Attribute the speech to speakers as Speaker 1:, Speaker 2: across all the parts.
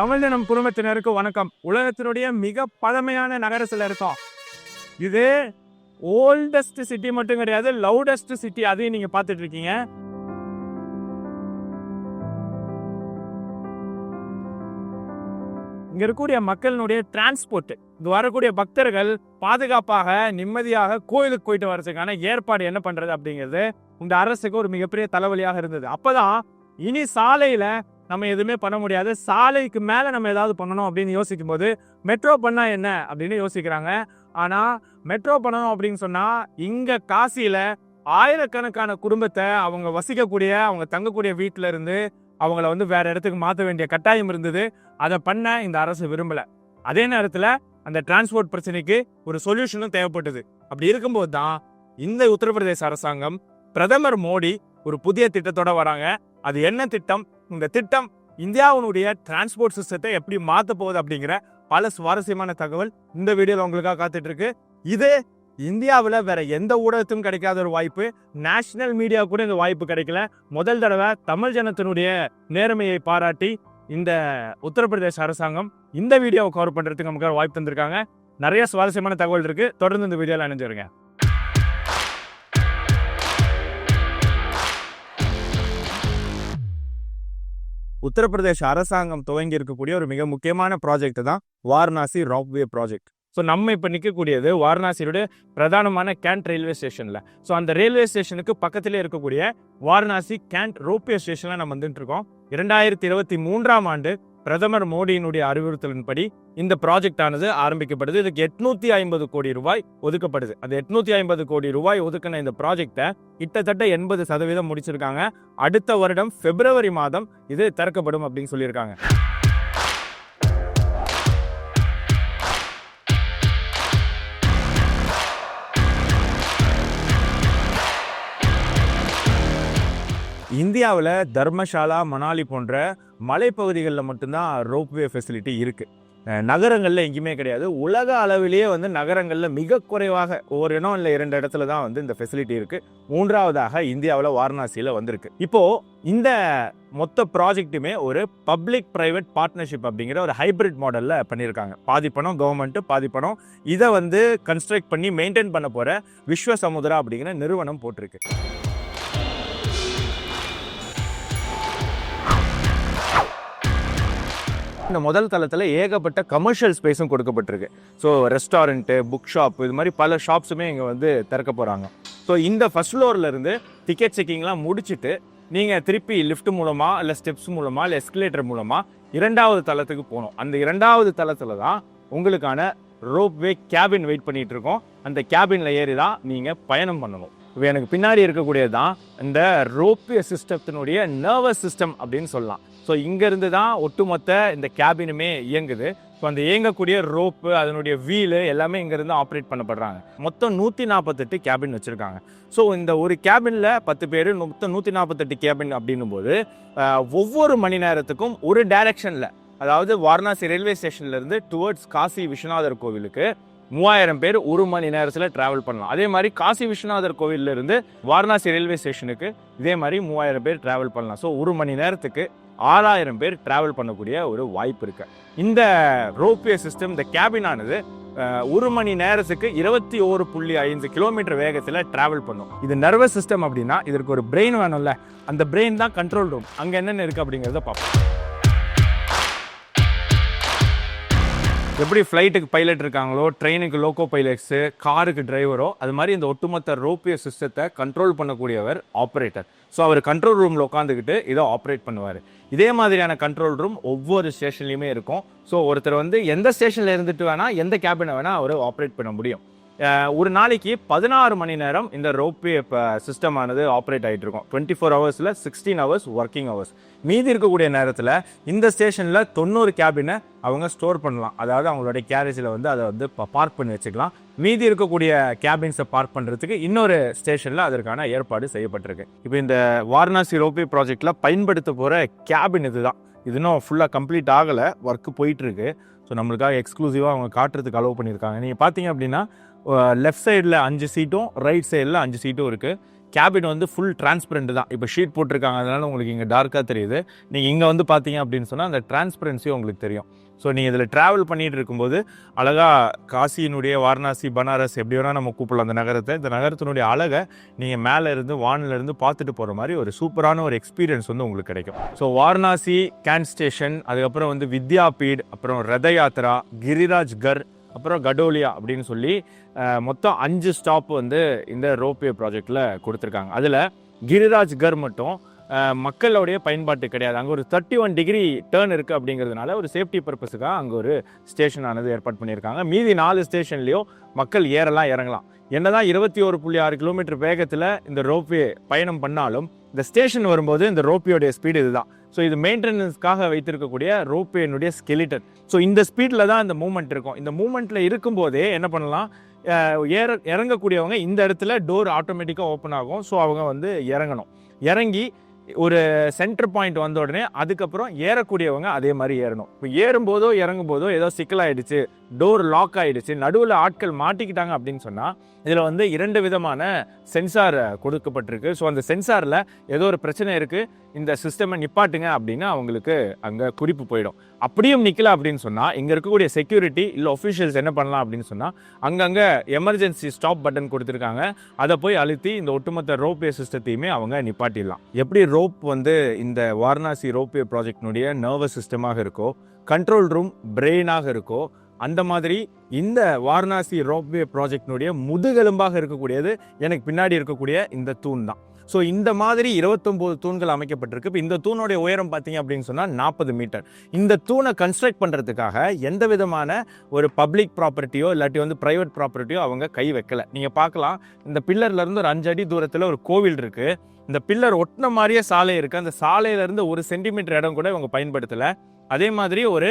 Speaker 1: தமிழ்ஜனம் குடும்பத்தினருக்கு வணக்கம். உலகத்தினுடைய மிக பழமையான நகரத்தில் இருக்கோம். இது ஓல்டஸ்ட் சிட்டி மட்டும் கிடையாது லவுடஸ்ட் சிட்டி அதையும் நீங்க பார்த்துட்டு இருக்கீங்க. இங்க இருக்கக்கூடிய மக்களினுடைய டிரான்ஸ்போர்ட் இங்க வரக்கூடிய பக்தர்கள் பாதுகாப்பாக நிம்மதியாக கோயிலுக்கு போயிட்டு வர்றதுக்கான ஏற்பாடு என்ன பண்றது அப்படிங்கிறது இந்த அரசுக்கு ஒரு மிகப்பெரிய தலைவலியாக இருந்தது. அப்பதான் இனி சாலையில நம்ம எதுவுமே பண்ண முடியாது. சாலைக்கு மேலே நம்ம ஏதாவது பண்ணணும் அப்படின்னு யோசிக்கும் போது மெட்ரோ பண்ணால் என்ன? அப்படின்னு யோசிக்கிறாங்க. ஆனால் மெட்ரோ பண்ணணும் அப்படின்னு சொன்னால் இங்கே காசியில் ஆயிரக்கணக்கான குடும்பத்தை அவங்க வசிக்கக்கூடிய அவங்க தங்கக்கூடிய வீட்டில் இருந்து அவங்கள வந்து வேற இடத்துக்கு மாற்ற வேண்டிய கட்டாயம் இருந்தது. அதை பண்ண இந்த அரசு விரும்பல. அதே நேரத்தில் அந்த டிரான்ஸ்போர்ட் பிரச்சனைக்கு ஒரு சொல்யூஷனும் தேவைப்பட்டது. அப்படி இருக்கும்போது தான் இந்த உத்தரப்பிரதேச அரசாங்கம் பிரதமர் மோடி ஒரு புதிய திட்டத்தோட வராங்க. அது என்ன திட்டம்? இந்த திட்டம் இந்தியாவினுடைய டிரான்ஸ்போர்ட் சிஸ்டத்தை எப்படி மாற்ற போகுது அப்படிங்கிற பல சுவாரஸ்யமான தகவல் இந்த வீடியோவில் உங்களுக்காக காத்துட்டு இருக்கு இது இந்தியாவில் வேற எந்த ஊடகத்தும் கிடைக்காத ஒரு வாய்ப்பு. நேஷனல் மீடியா கூட இந்த வாய்ப்பு கிடைக்கல. முதல் தடவை தமிழ் ஜனத்தினுடைய நேர்மையை பாராட்டி இந்த உத்தரப்பிரதேச அரசாங்கம் இந்த வீடியோவை கவர் பண்ணுறதுக்கு நமக்கு வாய்ப்பு தந்திருக்காங்க. நிறைய சுவாரஸ்யமான தகவல் இருக்கு. தொடர்ந்து இந்த வீடியோவில் அணிஞ்சிருங்க உத்தரப்பிரதேச அரசாங்கம் துவங்கி இருக்கக்கூடிய ஒரு மிக முக்கியமான ப்ராஜெக்ட் தான் வாரணாசி ராப்வே ப்ராஜெக்ட் ஸோ நம்ம இப்போ நிற்கக்கூடியது வாரணாசியோட பிரதானமான கேண்ட் ரயில்வே ஸ்டேஷனில் ஸோ அந்த ரயில்வே ஸ்டேஷனுக்கு பக்கத்திலே இருக்கக்கூடிய வாரணாசி கேண்ட் ரோப்வே ஸ்டேஷனில் நம்ம வந்துட்டு இருக்கோம். இரண்டாயிரத்தி இருபத்தி மூன்றாம் ஆண்டு பிரதமர் மோடியினுடைய அறிவுறுத்தலின்படி இந்த ப்ராஜெக்ட் ஆனது ஆரம்பிக்கப்படுது. இதுக்கு எட்நூத்தி ஐம்பது கோடி ரூபாய் ஒதுக்கப்படுது. அது எட்நூத்தி ஐம்பது கோடி ரூபாய் ஒதுக்கின இந்த ப்ராஜெக்டை கிட்டத்தட்ட எண்பது சதவீதம் முடிச்சிருக்காங்க. அடுத்த வருடம் பிப்ரவரி மாதம் இது திறக்கப்படும் அப்படின்னு சொல்லியிருக்காங்க. இந்தியாவில் தர்மசாலா மணாலி போன்ற மலைப்பகுதிகளில் மட்டும்தான் ரோப்வே ஃபெசிலிட்டி இருக்குது நகரங்களில் எங்கேயுமே கிடையாது. உலக அளவிலேயே வந்து நகரங்களில் மிக குறைவாக ஒரு இடம் இல்லை இரண்டு இடத்துல தான் வந்து இந்த ஃபெசிலிட்டி இருக்குது மூன்றாவதாக இந்தியாவில் வாரணாசியில் வந்திருக்கு. இப்போது இந்த மொத்த ப்ராஜெக்ட்டுமே ஒரு பப்ளிக் ப்ரைவேட் பார்ட்னர்ஷிப் அப்படிங்கிற ஒரு ஹைபிரிட் மாடலில் பண்ணியிருக்காங்க. பாதி பணம் கவர்மெண்ட்டு பாதி பணம் இதை வந்து கன்ஸ்ட்ரக்ட் பண்ணி மெயின்டைன் பண்ண போகிற விஸ்வ சமுதிரா அப்படிங்கிற நிறுவனம் போட்டிருக்கு. இந்த முதல் தளத்தில் ஏகப்பட்ட கமர்ஷியல் ஸ்பேஸும் கொடுக்கப்பட்டிருக்கு. ஸோ ரெஸ்டாரண்ட்டு புக் ஷாப் இது மாதிரி பல ஷாப்ஸுமே இங்கே வந்து திறக்க போகிறாங்க ஸோ இந்த ஃபர்ஸ்ட் ஃப்ளோர்லேருந்து டிக்கெட் செக்கிங்லாம் முடிச்சுட்டு நீங்கள் திருப்பி லிஃப்ட் மூலமாக இல்லை ஸ்டெப்ஸ் மூலமாக இல்லை எஸ்கலேட்டர் மூலமாக இரண்டாவது தளத்துக்கு போகணும். அந்த இரண்டாவது தளத்தில் தான் உங்களுக்கான ரோப்வே கேபின் வெயிட் பண்ணிகிட்ருக்கோம் இருக்கோம். அந்த கேபினில் ஏறி தான் நீங்கள் பயணம் பண்ணணும். எனக்கு பின்னாடி இருக்கக்கூடியது தான் இந்த ரோப்பிய சிஸ்டத்தினுடைய நர்வஸ் சிஸ்டம் அப்படின்னு சொல்லலாம். ஸோ இங்கேருந்து தான் ஒட்டுமொத்த இந்த கேபினுமே இயங்குது. ஸோ அந்த இயங்கக்கூடிய ரோப்பு அதனுடைய வீலு எல்லாமே இங்கேருந்து ஆப்ரேட் பண்ணப்படுறாங்க. மொத்தம் நூற்றி நாற்பத்தெட்டு கேபின் வச்சுருக்காங்க. ஸோ இந்த ஒரு கேபினில் பத்து பேர் மொத்தம் நூற்றி நாற்பத்தெட்டு கேபின் அப்படின்னும் போது ஒவ்வொரு மணி நேரத்துக்கும் ஒரு டைரக்ஷனில் அதாவது வாரணாசி ரயில்வே ஸ்டேஷன்லேருந்து டுவர்ட்ஸ் காசி விஸ்வநாதர் கோவிலுக்கு மூவாயிரம் பேர் ஒரு மணி நேரத்தில் டிராவல் பண்ணலாம். அதே மாதிரி காசி விஸ்வநாதர் கோவிலிருந்து வாரணாசி ரயில்வே ஸ்டேஷனுக்கு இதே மாதிரி மூவாயிரம் பேர் டிராவல் பண்ணலாம். ஸோ ஒரு மணி நேரத்துக்கு ஆறாயிரம் பேர் டிராவல் பண்ணக்கூடிய ஒரு வாய்ப்பு இருக்கு. இந்த ரோப்வே சிஸ்டம் இந்த கேபின் ஆனது ஒரு மணி நேரத்துக்கு இருபத்தி ஓரு புள்ளி ஐந்து கிலோமீட்டர் வேகத்தில் டிராவல் பண்ணும். இது நர்வஸ் சிஸ்டம் அப்படின்னா இதற்கு ஒரு பிரெயின் வேணும்ல. அந்த பிரெயின் தான் கண்ட்ரோல் ரூம் அங்கே என்னென்ன இருக்குது அப்படிங்கிறத பார்ப்போம். எப்படி ஃப்ளைட்டுக்கு பைலட் இருக்காங்களோ ட்ரெயினுக்கு லோக்கோ பைலட்ஸு காருக்கு டிரைவரோ அது மாதிரி இந்த ஒட்டுமொத்த ரோப்பிய சிஸ்டத்தை கண்ட்ரோல் பண்ணக்கூடியவர் ஆப்ரேட்டர் ஸோ அவர் கண்ட்ரோல் ரூமில் உட்காந்துக்கிட்டு இதை ஆப்ரேட் பண்ணுவார். இதே மாதிரியான கண்ட்ரோல் ரூம் ஒவ்வொரு ஸ்டேஷன்லையுமே இருக்கும். ஸோ ஒருத்தர் வந்து எந்த ஸ்டேஷனில் இருந்துட்டு வேணால் எந்த கேபினை வேணால் அவர் ஆப்ரேட் பண்ண முடியும். ஒரு நாளைக்கு பதினாறு மணி நேரம் இந்த ரோப்வே சிஸ்டம் ஆனது ஆப்ரேட் ஆகிட்டு இருக்கும் டுவெண்ட்டி ஃபோர் ஹவர்ஸில் சிக்ஸ்டீன் ஹவர்ஸ் ஒர்க்கிங் ஹவர்ஸ் மீதி இருக்கக்கூடிய நேரத்தில் இந்த ஸ்டேஷனில் தொண்ணூறு கேபினை அவங்க ஸ்டோர் பண்ணலாம். அதாவது அவங்களுடைய கேரேஜில் வந்து அதை வந்து பார்க் பண்ணி வச்சுக்கலாம். மீதி இருக்கக்கூடிய கேபின்ஸை பார்க் பண்ணுறதுக்கு இன்னொரு ஸ்டேஷனில் அதற்கான ஏற்பாடு செய்யப்பட்டிருக்கு. இப்போ இந்த வாரணாசி ரோப்வே ப்ராஜெக்டில் பயன்படுத்த போகிற கேபின் இதுதான். இது இன்னும் ஃபுல்லாக கம்ப்ளீட் ஆகலை. ஒர்க்கு போயிட்டுருக்கு. ஸோ நம்மளுக்காக எக்ஸ்க்ளூசிவாக அவங்க காட்டுறதுக்கு அலோவ் பண்ணியிருக்காங்க. நீங்கள் பார்த்தீங்க அப்படின்னா லெஃப்ட் சைடில் அஞ்சு சீட்டும் ரைட் சைடில் அஞ்சு சீட்டும் இருக்குது கேபின் வந்து ஃபுல் டிரான்ஸ்பரண்ட் தான். இப்போ ஷீட் போட்டிருக்காங்க. அதனால உங்களுக்கு இங்கே டார்க்காக தெரியுது. நீங்கள் இங்கே வந்து பார்த்தீங்க அப்படின்னு சொன்னால் அந்த டிரான்ஸ்பரன்சியும் உங்களுக்கு தெரியும். ஸோ நீங்கள் இதில் ட்ராவல் பண்ணிகிட்டு இருக்கும்போது அழகாக காசியினுடைய வாரணாசி பனாரஸ் எப்படி வேணால் நம்ம கூப்பிடலாம் அந்த நகரத்தை. இந்த நகரத்தினுடைய அழகை நீங்கள் மேலே இருந்து வானிலிருந்து பார்த்துட்டு போகிற மாதிரி ஒரு சூப்பரான ஒரு எக்ஸ்பீரியன்ஸ் வந்து உங்களுக்கு கிடைக்கும். ஸோ வாரணாசி கேன் ஸ்டேஷன் அதுக்கப்புறம் வந்து வித்யாபீட் அப்புறம் ரத யாத்ரா கிரிராஜ் கர் அப்புறம் கடோலியா அப்படின்னு சொல்லி மொத்தம் அஞ்சு ஸ்டாப் வந்து இந்த ரோப்வே ப்ராஜெக்டில் கொடுத்துருக்காங்க. அதில் கிரிராஜ் கர் மட்டும் மக்களுடைய பயன்பாட்டு கிடையாது. அங்கே ஒரு தேர்ட்டி ஒன் டிகிரி டேர்ன் இருக்குது அப்படிங்கிறதுனால ஒரு சேஃப்டி பர்பஸுக்காக அங்கே ஒரு ஸ்டேஷன் ஆனது ஏற்பாடு பண்ணியிருக்காங்க. மீதி நாலு ஸ்டேஷன்லேயும் மக்கள் ஏறலாம் இறங்கலாம். என்னதான் இருபத்தி ஒரு புள்ளி ஆறு கிலோமீட்டர் வேகத்தில் இந்த ரோப்வே பயணம் பண்ணாலும் இந்த ஸ்டேஷன் வரும்போது இந்த ரோப்வேயோடைய ஸ்பீடு இதுதான். ஸோ இது மெயின்டெனன்ஸ்க்காக வைத்திருக்கக்கூடிய ரோப்வேனுடைய ஸ்கெலிட்டன் ஸோ இந்த ஸ்பீடில் தான் இந்த மூமெண்ட் இருக்கும். இந்த மூமெண்ட்டில் இருக்கும்போதே என்ன பண்ணலாம்? ஏற இறங்கக்கூடியவங்க இந்த இடத்துல டோர் ஆட்டோமேட்டிக்காக ஓப்பன் ஆகும். ஸோ அவங்க வந்து இறங்கணும். இறங்கி ஒரு சென்டர் பாயிண்ட் வந்த உடனே அதுக்கப்புறம் ஏறக்கூடியவங்க அதே மாதிரி ஏறணும். இப்போ ஏறும்போதோ இறங்கும் போதோ ஏதோ சிக்கலாயிடுச்சு. டோர் லாக் ஆகிடுச்சு நடுவில் ஆட்கள் மாட்டிக்கிட்டாங்க அப்படின்னு சொன்னால் இதில் வந்து இரண்டு விதமான சென்சார் கொடுக்கப்பட்டிருக்கு. ஸோ அந்த சென்சாரில் ஏதோ ஒரு பிரச்சனை இருக்குது இந்த சிஸ்டமை நிப்பாட்டுங்க அப்படின்னு அவங்களுக்கு அங்கே குறிப்பு போயிடும். அப்படியும் நிற்கல அப்படின்னு சொன்னால் இங்கே இருக்கக்கூடிய செக்யூரிட்டி இல்லை ஒஃபிஷியல்ஸ் என்ன பண்ணலாம் அப்படின்னு சொன்னால் அங்கங்கே எமர்ஜென்சி ஸ்டாப் பட்டன் கொடுத்துருக்காங்க. அதை போய் அழுத்தி இந்த ஒட்டுமொத்த ரோப்வே சிஸ்டத்தையுமே அவங்க நிப்பாட்டிடலாம். எப்படி ரோப் வந்து இந்த வாரணாசி ரோப்வே ப்ராஜெக்டினுடைய நர்வஸ் சிஸ்டமாக இருக்கோ கண்ட்ரோல் ரூம் பிரெயினாக இருக்கோ அந்த மாதிரி இந்த வாரணாசி ரோப்வே ப்ராஜெக்டினுடைய முதுகெலும்பாக இருக்கக்கூடியது எனக்கு பின்னாடி இருக்கக்கூடிய இந்த தூண் தான். ஸோ இந்த மாதிரி இருபத்தொம்போது தூண்கள் அமைக்கப்பட்டிருக்கு. இப்போ இந்த தூணோடைய உயரம் பார்த்தீங்க அப்படின்னு சொன்னால் நாற்பது மீட்டர். இந்த தூணை கன்ஸ்ட்ரக்ட் பண்ணுறதுக்காக எந்த விதமான ஒரு பப்ளிக் ப்ராப்பர்ட்டியோ இல்லாட்டி வந்து ப்ரைவேட் ப்ராப்பர்ட்டியோ அவங்க கை வைக்கல. நீங்கள் பார்க்கலாம் இந்த பில்லர்லேருந்து ஒரு அஞ்சு அடி தூரத்தில் ஒரு கோவில் இருக்குது இந்த பில்லர் ஒட்டின மாதிரியே சாலை இருக்குது அந்த சாலையிலேருந்து ஒரு சென்டிமீட்டர் இடம் கூட இவங்க பயன்படுத்தலை. அதே மாதிரி ஒரு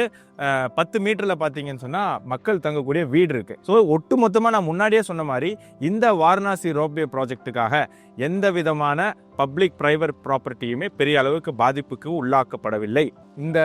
Speaker 1: பத்து மீட்டரில் பார்த்தீங்கன்னு சொன்னால் மக்கள் தங்கக்கூடிய வீடு இருக்குது ஸோ ஒட்டு மொத்தமாக நான் முன்னாடியே சொன்ன மாதிரி இந்த வாரணாசி ரோப்வே ப்ராஜெக்ட்டுக்காக எந்த விதமான பப்ளிக் ப்ரைவேட் ப்ராப்பர்ட்டியுமே பெரிய அளவுக்கு பாதிப்புக்கு உள்ளாக்கப்படவில்லை. இந்த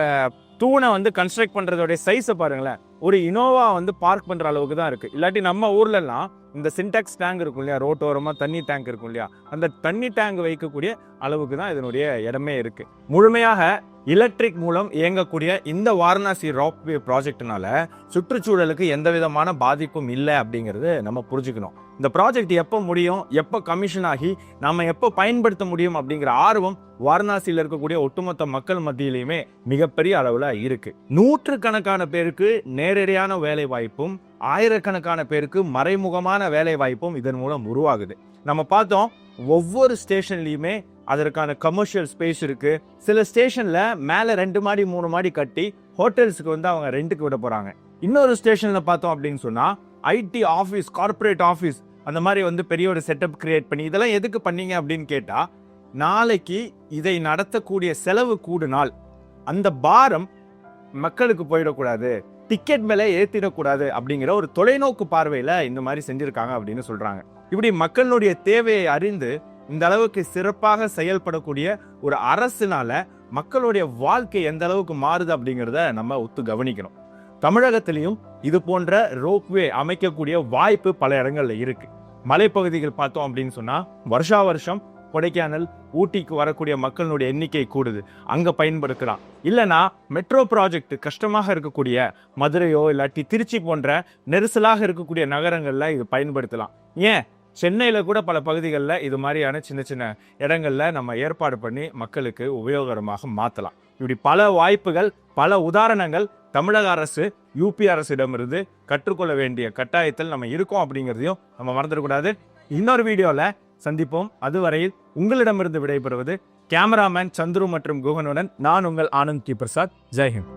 Speaker 1: தூணை வந்து கன்ஸ்ட்ரக்ட் பண்ணுறதோடைய சைஸை பாருங்களேன். ஒரு இனோவா வந்து பார்க் பண்ணுற அளவுக்கு தான் இருக்குது இல்லாட்டி நம்ம ஊர்லலாம் இந்த சின்டெக்ஸ் டேங்க் இருக்கும் இல்லையா? ரோட்டோரமாக தண்ணி டேங்க் இருக்கும் இல்லையா? அந்த தண்ணி டேங்க் வைக்கக்கூடிய அளவுக்கு தான் இதனுடைய இடமே இருக்குது முழுமையாக எலக்ட்ரிக் மூலம் இயங்கக்கூடிய இந்த வாரணாசி ராப்வே ப்ராஜெக்ட்னால சுற்றுச்சூழலுக்கு எந்த விதமான பாதிப்பும் இல்லை அப்படிங்கிறது நம்ம புரிஞ்சுக்கணும். இந்த ப்ராஜெக்ட் எப்போ முடியும் எப்போ கமிஷன் ஆகி நம்ம எப்போ பயன்படுத்த முடியும் அப்படிங்கிற ஆர்வம் வாரணாசியில் இருக்கக்கூடிய ஒட்டுமொத்த மக்கள் மத்தியிலையுமே மிகப்பெரிய அளவில் இருக்கு. நூற்றுக்கணக்கான பேருக்கு நேரடியான வேலை வாய்ப்பும் ஆயிரக்கணக்கான பேருக்கு மறைமுகமான வேலை வாய்ப்பும் இதன் மூலம் உருவாகுது. நம்ம பார்த்தோம் ஒவ்வொரு ஸ்டேஷன்லையுமே அதற்கான கமர்ஷியல் ஸ்பேஸ் இருக்கு. சில ஸ்டேஷன்ல மேலே ரெண்டு மாடி மூணு மாடி கட்டி ஹோட்டல்ஸுக்கு வந்து அவங்க ரெண்டுக்கு விட போறாங்க. இன்னொரு ஸ்டேஷன்ல பார்த்தோம் அப்படின்னு சொன்னா ஐடி ஆஃபீஸ் கார்ப்பரேட் ஆஃபீஸ் அந்த மாதிரி வந்து பெரிய ஒரு செட்டப் கிரியேட் பண்ணி இதெல்லாம் எதுக்கு பண்ணீங்க அப்படின்னு கேட்டால் நாளைக்கு இதை நடத்தக்கூடிய செலவு கூடுனால் அந்த பாரம் மக்களுக்கு போயிடக்கூடாது டிக்கெட் மேலே ஏற்றிடக்கூடாது அப்படிங்கிற ஒரு தொலைநோக்கு பார்வையில் இந்த மாதிரி செஞ்சுருக்காங்க அப்படின்னு சொல்கிறாங்க இப்படி மக்களுடைய தேவையை அறிந்து இந்த அளவுக்கு சிறப்பாக செயல்படக்கூடிய ஒரு அரசுனால மக்களுடைய வாழ்க்கை எந்த அளவுக்கு மாறுது அப்படிங்கிறத நம்ம ஒத்து கவனிக்கணும். தமிழகத்திலையும் இது போன்ற ரோப்வே அமைக்கக்கூடிய வாய்ப்பு பல இடங்களில் இருக்கு. மலைப்பகுதிகள் பார்த்தோம் அப்படின்னு சொன்னா வருஷா வருஷம் கொடைக்கானல் ஊட்டிக்கு வரக்கூடிய மக்களுடைய எண்ணிக்கை கூடுது. அங்க பயன்படுத்தலாம். இல்லைனா மெட்ரோ ப்ராஜெக்ட் கஷ்டமாக இருக்கக்கூடிய மதுரையோ இல்லாட்டி திருச்சி போன்ற நெரிசலாக இருக்கக்கூடிய நகரங்களில் இது பயன்படுத்தலாம். ஏன்? சென்னையில் கூட பல பகுதிகளில் இது மாதிரியான சின்ன சின்ன இடங்களில் நம்ம ஏற்பாடு பண்ணி மக்களுக்கு உபயோகரமாக மாற்றலாம் இப்படி பல வாய்ப்புகள் பல உதாரணங்கள் தமிழக அரசு யூபி அரசிடமிருந்து கற்றுக்கொள்ள வேண்டிய கட்டாயத்தில் நம்ம இருக்கோம் அப்படிங்கிறதையும் நம்ம மறந்துடக்கூடாது. இன்னொரு வீடியோவில் சந்திப்போம். அதுவரையில் உங்களிடமிருந்து விடைபெறுவது கேமராமேன் சந்துரு மற்றும் குகனுடன் நான் உங்கள் ஆனந்த் கி பிரசாத். ஜெய்ஹிந்த்